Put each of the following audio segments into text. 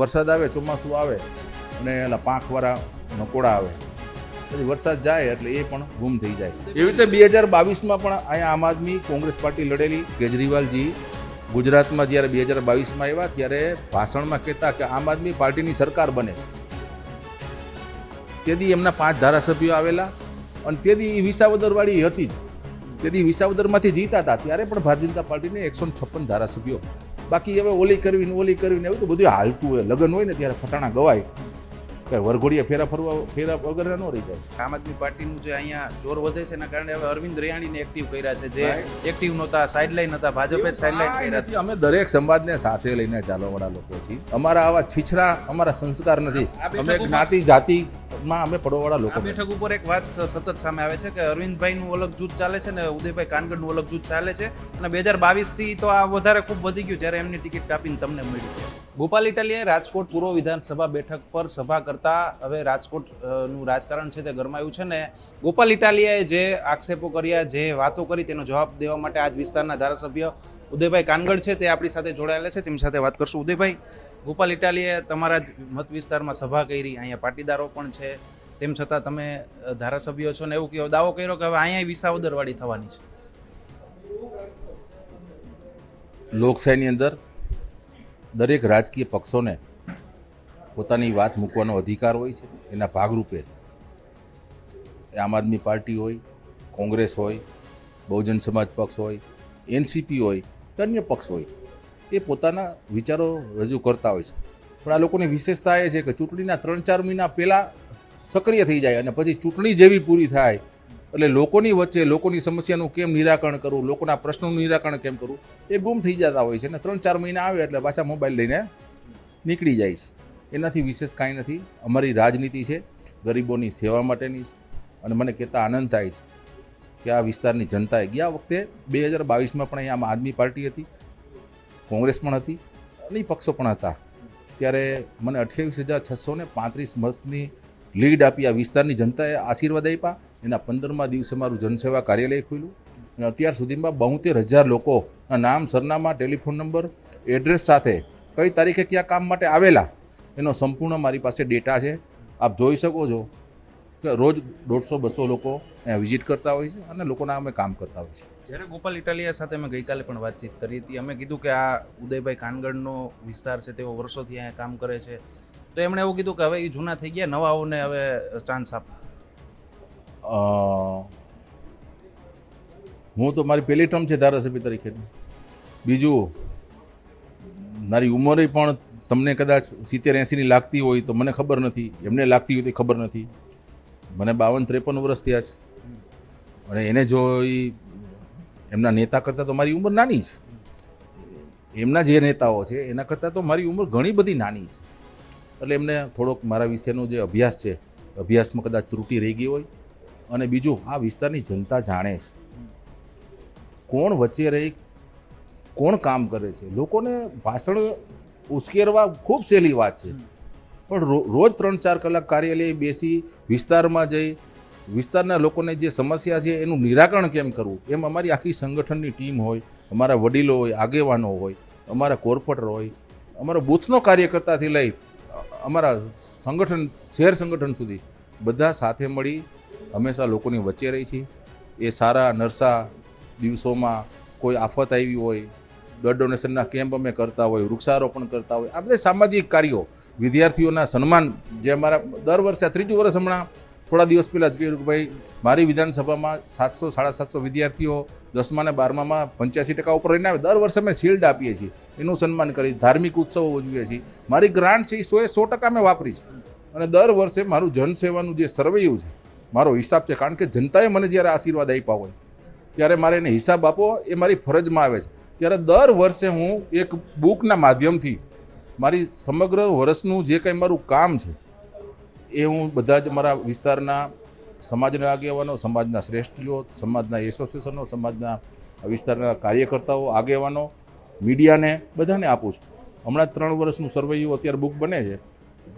વરસાદ આવે, ચોમાસું આવે અને એના પાંખવાળા નકોડા આવે. પછી વરસાદ જાય એટલે એ પણ ગુમ થઈ જાય. એવી રીતે બે હજાર બાવીસમાં પણ અહીંયા આમ આદમી કોંગ્રેસ પાર્ટી લડેલી કેજરીવાલજી ગુજરાતમાં જ્યારે બે હજાર બાવીસમાં આવ્યા, ત્યારે ભાષણમાં કહેતા કે આમ આદમી પાર્ટીની સરકાર બને છે. તેથી એમના પાંચ ધારાસભ્યો આવેલા અને તેથી વિસાવદરવાળી હતી જ. તેથી વિસાવદરમાંથી જીતા હતા ત્યારે પણ ભારતીય જનતા પાર્ટીને એકસો છપ્પન ધારાસભ્યો. બાકી હવે ઓલી કરવીને ઓલી કરવીને એવું તો બધું હાલતું હોય. લગ્ન હોય ને ત્યારે ફટાણા ગવાય. કે વરઘોડિયા ફેરા ફરવા ફેરા વગર ન રહી જાય. આમ આદમી પાર્ટીનું જે અહીંયા જોર વધે છે એના કારણે હવે અરવિંદ રૈયાણીને એક્ટિવ કર્યા છે. જે એક્ટિવ નહોતા સાઇડલાઇન હતા ભાજપે સાઇડલાઇન કાંઈ કર્યા. નથી. અમે દરેક સમાજને સાથે લઈને ચાલવાવાળા લોકો છીએ. અમારા આવા છીછરા અમારા સંસ્કાર નથી. અમે જ્ઞાતિ જ્ઞાતિ જાતિમાં અમે પડોવાળા લોકો બેઠક ઉપર એક વાત સતત સામે આવે છે કે અરવિંદભાઈનું અલગ જૂથ ચાલે છે ને ઉદયભાઈ કાનગડનું અલગ જૂથ ચાલે છે. અને બે હજાર બાવીસથી તો આ વધારે ખૂબ વધી ગયું જ્યારે એમની ટિકિટ કાપીને તમને મળી ગોપાલ ઇટાલિયાએ રાજકોટ પૂર્વ વિધાનસભા બેઠક પર સભા કરતા હવે રાજકોટનું રાજકારણ છે તે ગરમાયું છે ને ગોપાલ ઇટાલિયાએ જે આક્ષેપો કર્યા જે વાતો કરી તેનો જવાબ દેવા માટે આજ વિસ્તારના ધારાસભ્ય ઉદયભાઈ કાનગડ છે તે આપણી સાથે જોડાયેલા છે. તેમની સાથે વાત કરશું. ઉદયભાઈ ગોપાલ ઇટાલીએ તમારા જ મત વિસ્તારમાં સભા કરી, અહીંયા પાટીદારો પણ છે. તેમ છતાં તમે ધારાસભ્યો છો ને એવું કેવો દાવો કર્યો કે હવે અહીંયા વિસાવદરવાળી થવાની છે? લોકશાહીની અંદર દરેક રાજકીય પક્ષોને પોતાની વાત મૂકવાનો અધિકાર હોય છે, એના ભાગરૂપે આમ આદમી પાર્ટી હોય, કોંગ્રેસ હોય, બહુજન સમાજ પક્ષ હોય, એનસીપી હોય અન્ય પક્ષ હોય એ પોતાના વિચારો રજૂ કરતા હોય છે. પણ આ લોકોની વિશેષતા એ છે કે ચૂંટણીના ત્રણ ચાર મહિના પહેલાં સક્રિય થઈ જાય અને પછી ચૂંટણી જેવી પૂરી થાય. એટલે લોકોની વચ્ચે લોકોની સમસ્યાનું કેમ નિરાકરણ કરવું, લોકોના પ્રશ્નોનું નિરાકરણ કેમ કરવું, એ ગુમ થઈ જતા હોય છે અને ત્રણ ચાર મહિના આવે એટલે પાછા મોબાઈલ લઈને નીકળી જાય છે. એનાથી વિશેષ કાંઈ નથી. અમારી રાજનીતિ છે, ગરીબોની સેવા માટેની છે અને મને કહેતા આનંદ થાય છે કે આ વિસ્તારની જનતાએ ગયા વખતે બે હજાર બાવીસમાં પણ અહીંયા આમ આદમી પાર્ટી હતી. કોંગ્રેસ પણ હતી અને પક્ષો પણ હતા. ત્યારે મને અઠ્યાવીસ હજાર છસો ને પાંત્રીસ મતની લીડ આપી આ વિસ્તારની જનતાએ આશીર્વાદ આપ્યા. એના પંદરમા દિવસે મારું જનસેવા કાર્યાલય ખુલ્યું. અને અત્યાર સુધીમાં બોતેર હજાર લોકોના નામ સરનામા, ટેલિફોન નંબર, એડ્રેસ સાથે કઈ તારીખે ક્યાં કામ માટે આવેલા, એનો સંપૂર્ણ મારી પાસે ડેટા છે. આપ જોઈ શકો છો કે રોજ દોઢસો, બસો લોકો વિઝિટ કરતા હોય છે અને લોકોના અમે કામ કરતા હોય છે. જ્યારે ગોપાલ ઇટાલિયા સાથે અમે ગઈકાલે પણ વાતચીત કરી હતી, અમે કીધું કે આ ઉદયભાઈ કાનગડનો વિસ્તાર છે, તેઓ વર્ષોથી અહીંયા કામ કરે છે. તો એમણે એવું કીધું કે હવે એ જૂના થઈ ગયા નવાઓને હવે ચાન્સ આપ. હું તો મારી પહેલી ટર્મ છે ધારાસભ્ય તરીકેની બીજું, મારી ઉંમરે પણ તમને કદાચ સિત્તેર એંસીની લાગતી હોય તો મને ખબર નથી, એમને લાગતી હોય તો ખબર નથી. મને બાવન ત્રેપન વર્ષ થયા છે. અને એને જો ઈ એમના નેતા કરતાં તો મારી ઉંમર નાની છે. એમના જે નેતાઓ છે એના કરતાં તો મારી ઉંમર ઘણી બધી નાની છે. એટલે એમને થોડોક મારા વિશેનો જે અભ્યાસ છે અભ્યાસમાં કદાચ ત્રુટિ રહી ગઈ હોય અને બીજું આ વિસ્તારની જનતા જાણે છે. કોણ વચ્ચે રહી કોણ કામ કરે છે? લોકોને ભાષણ ઉશ્કેરવા ખૂબ સહેલી વાત છે. પણ રોજ ત્રણ ચાર કલાક કાર્યાલય બેસી વિસ્તારમાં જઈ વિસ્તારના લોકોને જે સમસ્યા છે એનું નિરાકરણ કેમ કરવું? એમ અમારી આખી સંગઠનની ટીમ હોય, અમારા વડીલો હોય, આગેવાનો હોય, અમારા કોર્પોરેટર હોય, અમારા બૂથનો કાર્યકર્તાથી લઈ, અમારા સંગઠન, શહેર સંગઠન સુધી બધા સાથે મળી હંમેશા લોકોની વચ્ચે રહી છે. એ સારા નરસા દિવસોમાં કોઈ આફત આવી હોય, બ્લડ ડોનેશનના કેમ્પ અમે કરતા હોય, વૃક્ષારોપણ કરતા હોય, આ બધા સામાજિક કાર્યો વિદ્યાર્થીઓના સન્માન જે અમારા દર વર્ષે, આ ત્રીજું વર્ષ હમણાં થોડા દિવસ પહેલાં જ કહ્યું કે ભાઈ, મારી વિધાનસભામાં સાતસો, સાડા સાતસો વિદ્યાર્થીઓ દસમા ને બારમામાં પંચ્યાસી ટકા ઉપર રહીને આવે. દર વર્ષે અમે શિલ્ડ આપીએ છીએ. એનું સન્માન કરી, ધાર્મિક ઉત્સવો ઉજવીએ છીએ. મારી ગ્રાન્ટ છે એ સોએ સો ટકા મેં વાપરી છે. અને દર વર્ષે મારું જનસેવાનું જે સર્વેયું છે, મારો હિસાબ છે. કારણ કે જનતાએ મને જ્યારે આશીર્વાદ આપ્યા હોય, ત્યારે મારે એને હિસાબ આપવો એ મારી ફરજમાં આવે છે. ત્યારે દર વર્ષે હું એક બુકના માધ્યમથી મારી સમગ્ર વર્ષનું જે કંઈ મારું કામ છે એ હું બધા જ મારા વિસ્તારના સમાજના આગેવાનો, સમાજના શ્રેષ્ઠીઓ, સમાજના એસોસિએશનો, સમાજના વિસ્તારના કાર્યકર્તાઓ, આગેવાનો, મીડિયાને બધાને આપું છું. હમણાં ત્રણ વર્ષનું સર્વેયું અત્યારે બુક બને છે.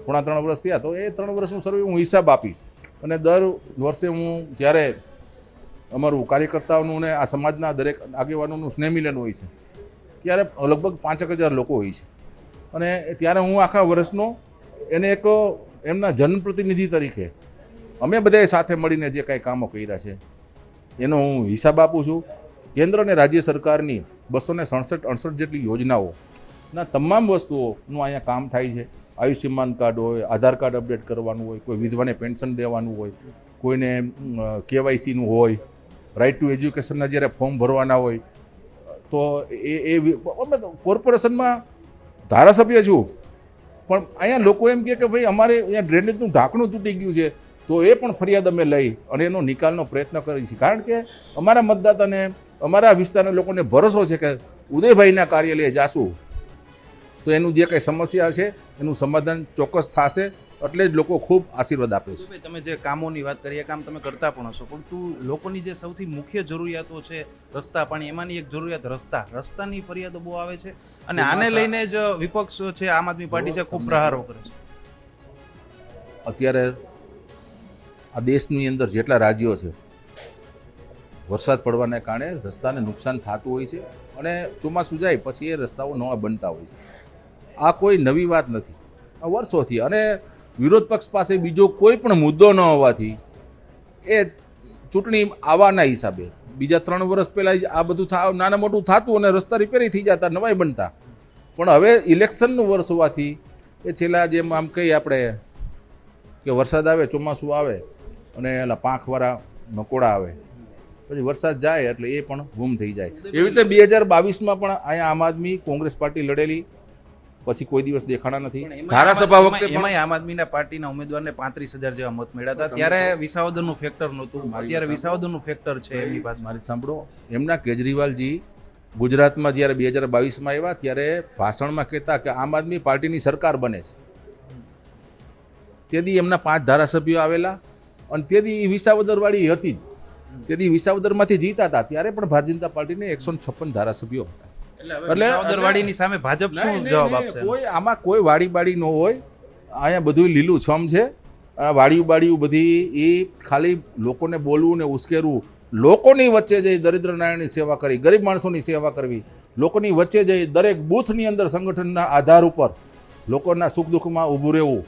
પોણા ત્રણ વર્ષ થયા તો એ ત્રણ વર્ષનું સર્વે હું હિસાબ આપીશ. અને દર વર્ષે હું જ્યારે અમારું કાર્યકર્તાઓનું ને આ સમાજના દરેક આગેવાનોનું સ્નેહ મિલન હોય છે, ત્યારે લગભગ પાંચેક હજાર લોકો હોય છે. અને ત્યારે હું આખા વર્ષનો એને એક એમના જનપ્રતિનિધિ તરીકે. અમે બધાએ સાથે મળીને જે કાંઈ કામો કર્યા છે, એનો હું હિસાબ આપું છું. કેન્દ્ર અને રાજ્ય સરકારની બસો ને સડસઠ, અડસઠ જેટલી યોજનાઓ ના તમામ વસ્તુઓનું અહીંયા કામ થાય છે. આયુષ્યમાન કાર્ડ હોય, આધાર કાર્ડ અપડેટ કરવાનું હોય, કોઈ વિધવાને પેન્શન દેવાનું હોય, કોઈને કેવાયસીનું હોય રાઇટ ટુ એજ્યુકેશનના જ્યારે ફોર્મ ભરવાના હોય, તો એ એ કોર્પોરેશનમાં ધારાસભ્ય છું. પણ અહીંયા લોકો એમ કહે કે ભાઈ, અમારે અહીંયા ડ્રેનેજનું ઢાંકણું તૂટી ગયું છે, તો એ પણ ફરિયાદ અમે લઈ અને એનો નિકાલનો પ્રયત્ન કરીએ છીએ કારણ કે અમારા મતદાતાને, અમારા વિસ્તારના લોકોને ભરોસો છે કે ઉદયભાઈના કાર્યાલયે જાશું. તો એનું જે કંઈ સમસ્યા છે, એનું સમાધાન ચોક્કસ થશે. એટલે જ લોકો ખૂબ આશીર્વાદ આપે છે. તમે જે કામોની વાત કરી એ કામ તમે કરતા પણ હશો. પરંતુ લોકોની જે સૌથી મુખ્ય જરૂરિયાતો છે રસ્તા પાણી એમાંની એક જરૂરિયાત રસ્તા. રસ્તાની ફરિયાદો બહુ આવે છે અને આને લઈને જ વિપક્ષ છે આમ આદમી પાર્ટી છે ખૂબ પ્રહારો કરે છે. અત્યારે આ દેશની અંદર જેટલા રાજ્યો છે વરસાદ પડવાને કારણે રસ્તાને નુકસાન થતું હોય છે અને ચોમાસું જાય પછી એ રસ્તાઓ નવા બનતા હોય છે. આ કોઈ નવી વાત નથી. વર્ષોથી અને વિરોધ પક્ષ પાસે બીજો કોઈ પણ મુદ્દો ન હોવાથી એ ચૂંટણી આવવાના હિસાબે, બીજા ત્રણ વર્ષ પહેલાં આ બધું થા, નાના મોટું થતું અને રસ્તા રિપેરી થઈ જતા, નવાઈ બનતા. પણ હવે ઇલેક્શનનું વર્ષ હોવાથી એ છેલ્લા જેમ આમ કહીએ આપણે કે વરસાદ આવે, ચોમાસું આવે અને એલા પાંખવાળા મકોડા આવે, પછી વરસાદ જાય એટલે એ પણ ગુમ થઈ જાય. એવી રીતે બે હજાર બાવીસમાં પણ અહીંયા આમ આદમી કોંગ્રેસ પાર્ટી લડેલી. પછી કોઈ દિવસ દેખાણા નથી. ધારાસભા આમ વખતે એમાંય આમ આદમીના પાર્ટીના ઉમેદવારને પાંત્રીસ હજાર જેવા મત મળ્યા હતા. ત્યારે વિસાવદરનું ફેક્ટર નહોતું. અત્યારે વિસાવદરનું ફેક્ટર છે એમની પાસે. મારી સાંભળો. એમના કેજરીવાલજી ગુજરાતમાં જ્યારે બે હજાર બાવીસમાં આવ્યા ત્યારે ભાષણમાં કહેતા કે આમ આદમી પાર્ટીની સરકાર બને છે. તેથી એમના પાંચ ધારાસભ્યો આવેલા અને તેથી વિસાવદરવાળી હતી જ. તેથી વિસાવદરમાંથી જીતા હતા ત્યારે પણ ભારતીય જનતા પાર્ટીને એકસો છપ્પન ધારાસભ્યો હતા. એટલે એટલે- સામે ભાજપ શું જવાબ આપશે? કોઈ આમાં કોઈ વાડી બાડી ન હોય. અહીંયા બધું લીલું છમ છે. આ વાડી બાડીયું બધી એ ખાલી લોકોને બોલવું ને ઉશ્કેરવું. લોકોની વચ્ચે જઈ દરિદ્ર નારાયણની સેવા કરી ગરીબ માણસોની સેવા કરવી. લોકોની વચ્ચે જઈ દરેક બૂથની અંદર સંગઠનના આધાર ઉપર લોકોના સુખ દુઃખમાં ઊભું રહેવું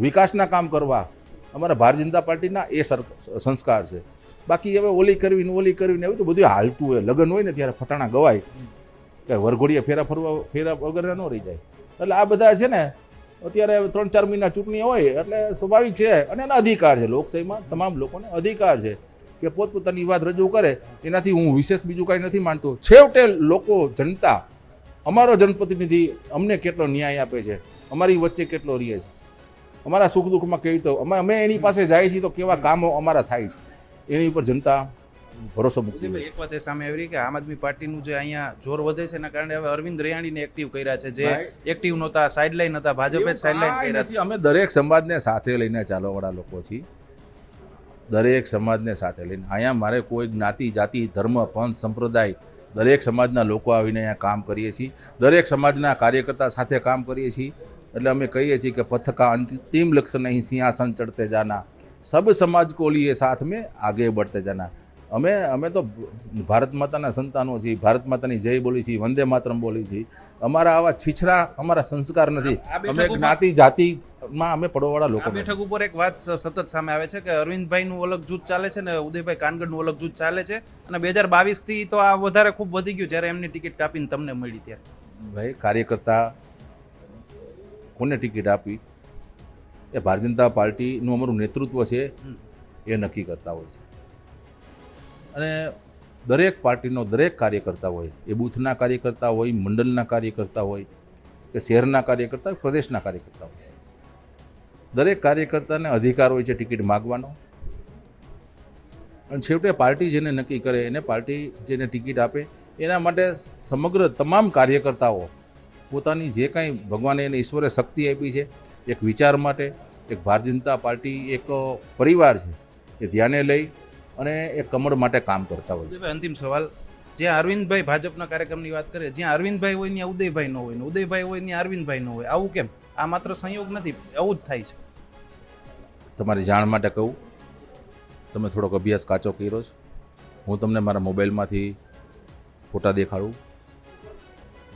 વિકાસના કામ કરવા. અમારા ભારતીય જનતા પાર્ટીના એ સંસ્કાર છે. બાકી હવે ઓલી કરવી ને ઓલી કરવી ને એવું તો બધું હાલતું હોય લગ્ન હોય ને ત્યારે ફટાણા ગવાય. કે વરઘોડીએ ફેરા ફરવા, ફેરા વગર ન રહી જાય. એટલે આ બધા છે ને, અત્યારે ત્રણ ચાર મહિના ચૂંટણી હોય, એટલે સ્વાભાવિક છે અને એના અધિકાર છે. લોકશાહીમાં તમામ લોકોને અધિકાર છે કે પોતપોતાની વાત રજૂ કરે. એનાથી હું વિશેષ બીજું કાંઈ નથી માનતો. છેવટે લોકો, જનતા, અમારો જનપ્રતિનિધિ અમને કેટલો ન્યાય આપે છે? અમારી વચ્ચે કેટલો રહે છે? અમારા સુખ દુઃખમાં કેવી તો અમે અમે એની પાસે જાય છીએ તો કેવા કામો અમારા થાય છે? એની ઉપર જનતા ભરોસો મૂકી એક વાત એ સામે આવી કે આમ આદમી પાર્ટીનું જે અહીંયા જોર વધે છે એના કારણે હવે અરવિંદ રેયાણીને એક્ટિવ કર્યા છે જે એક્ટિવ નહોતા સાઇડલાઈન હતા ભાજપે સાઇડલાઈન કર્યા. નથી. અમે દરેક સમાજને સાથે લઈને ચાલવાવાળા લોકો છીએ. દરેક સમાજને સાથે લઈને. અહીંયા મારે કોઈ જ્ઞાતિ જાતિ ધર્મ પંથ સંપ્રદાય દરેક સમાજના લોકો આવીને અહીંયા કામ કરીએ છીએ. દરેક સમાજના કાર્યકર્તા સાથે કામ કરીએ છીએ. એટલે અમે કહીએ છીએ કે પથકા અંતિમ લક્ષ્ય નહીં સિંહાસન ચડતે જાના. સબ સમાજ કોલીએ સાથ મેં આગે બઢતે જાના. અમે અમે તો ભારત માતાના સંતાનો છીએ ભારત માતાની જય બોલી છીએ વંદે માતરમ બોલી છીએ. અમારા આવા છીછરા અમારા સંસ્કાર નથી. અમે જ્ઞાતિ જ્ઞાતિ જાતિમાં અમે પડવાવાળા લોકો બેઠક ઉપર એક વાત સતત સામે આવે છે કે અરવિંદભાઈનું અલગ જૂથ ચાલે છે ને ઉદયભાઈ કાનગડનું અલગ જૂથ ચાલે છે. અને બે હજાર બાવીસથી તો આ વધારે ખૂબ વધી ગયું જ્યારે એમની ટિકિટ કાપીને તમને મળી ત્યારે. ભાઈ કાર્યકર્તા કોને ટિકિટ આપી? એ ભારતીય જનતા પાર્ટીનું અમારું નેતૃત્વ છે. એ નક્કી કરતા હોય છે. અને દરેક પાર્ટીનો દરેક કાર્યકર્તા હોય, એ બૂથના કાર્યકર્તા હોય, મંડળના કાર્યકર્તા હોય, કે શહેરના કાર્યકર્તા હોય, પ્રદેશના કાર્યકર્તા હોય. દરેક કાર્યકર્તાને અધિકાર હોય છે ટિકિટ માગવાનો. અને છેવટે પાર્ટી જેને નક્કી કરે, એને પાર્ટી જેને ટિકિટ આપે, એના માટે સમગ્ર તમામ કાર્યકર્તાઓ પોતાની જે કાંઈ ભગવાને એને ઈશ્વરે શક્તિ આપી છે, એક વિચાર માટે, એક ભારતીય જનતા પાર્ટી એક પરિવાર છે, એ ધ્યાને લઈ અને એ કમળ માટે કામ કરતા હોય છે. અંતિમ સવાલ. જ્યાં અરવિંદભાઈ ભાજપના કાર્યક્રમની વાત કરે જ્યાં અરવિંદભાઈ હોય ત્યાં ઉદયભાઈ ન હોય ને ઉદયભાઈ હોય ત્યાં અરવિંદભાઈ ન હોય આવું કેમ? આ માત્ર સંયોગ નથી આવું જ થાય છે. તમારી જાણ માટે કહું તમે થોડોક અભ્યાસ કાચો કર્યો છે. હું તમને મારા મોબાઈલમાંથી ફોટા દેખાડું.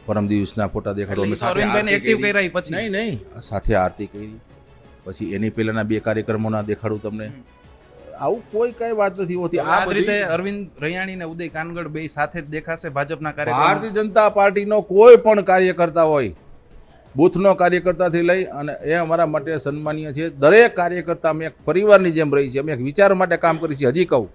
પરમ દિવસના ફોટા દેખાડો. અમે સાથે એક્ટિવ કર્યા પછી? નહીં નહીં. સાથે આરતી કરી. પછી એની પહેલાના બે કાર્યક્રમોના દેખાડું તમને. આવું કોઈ કઈ વાત નથી હોતી. આ રીતે અરવિંદ રૈયાણી ને ઉદય કાનગડ બે સાથે જ દેખાશે ભાજપના કાર્ય ભારતીય જનતા પાર્ટીનો કોઈ પણ કાર્યકર્તા હોય બૂથનો કાર્યકર્તાથી લઈ અને એ અમારા માટે સન્માનીય છે. દરેક કાર્યકર્તા અમે એક પરિવારની જેમ રહી છીએ. અમે એક વિચાર માટે કામ કરી છીએ. હજી કહું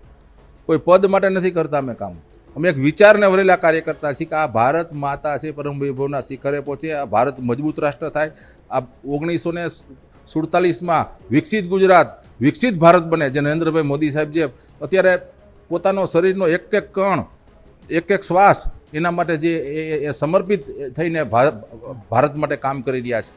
કોઈ પદ માટે નથી કરતા અમે કામ. અમે એક વિચારને વરેલા કાર્યકર્તા છીએ કે આ ભારત માતા છે પરમ વૈભવના શિખરે પહોંચે આ ભારત મજબૂત રાષ્ટ્ર થાય. આ ઓગણીસો ને સુડતાલીસમાં વિકસિત ગુજરાત વિકસિત ભારત બને. જે નરેન્દ્રભાઈ મોદી સાહેબ જે અત્યારે પોતાનો શરીરનો એક એક કણ, એક એક શ્વાસ એના માટે જે એ- સમર્પિત થઈને ભારત માટે કામ કરી રહ્યા છે.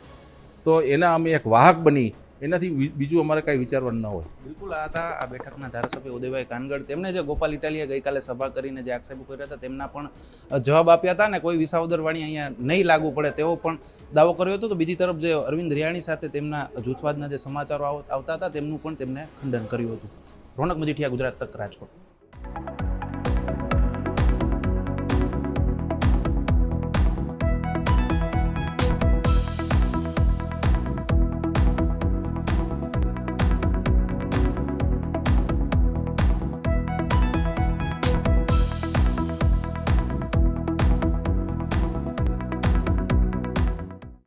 તો એના અમે એક વાહક બની એનાથી બીજું અમારે કાંઈ વિચારવાનું ન હોય. બિલકુલ, આ હતા, આ બેઠકના ધારાસભ્ય ઉદયભાઈ કાનગડ. તેમણે જે ગોપાલ ઇટાલીએ ગઈકાલે સભા કરીને જે આક્ષેપો કર્યા હતા, તેમના પણ જવાબ આપ્યા હતા ને કોઈ વિસાવદરવાણી અહીંયા નહીં લાગુ પડે તેવો પણ દાવો કર્યો હતો. તો બીજી તરફ જે અરવિંદ રિયાણી સાથે તેમના જૂથવાદના જે સમાચારો આવ- આવતા હતા, તેમનું પણ તેમણે ખંડન કર્યું હતું. રોનક મજીઠિયા ગુજરાત તક, રાજકોટ.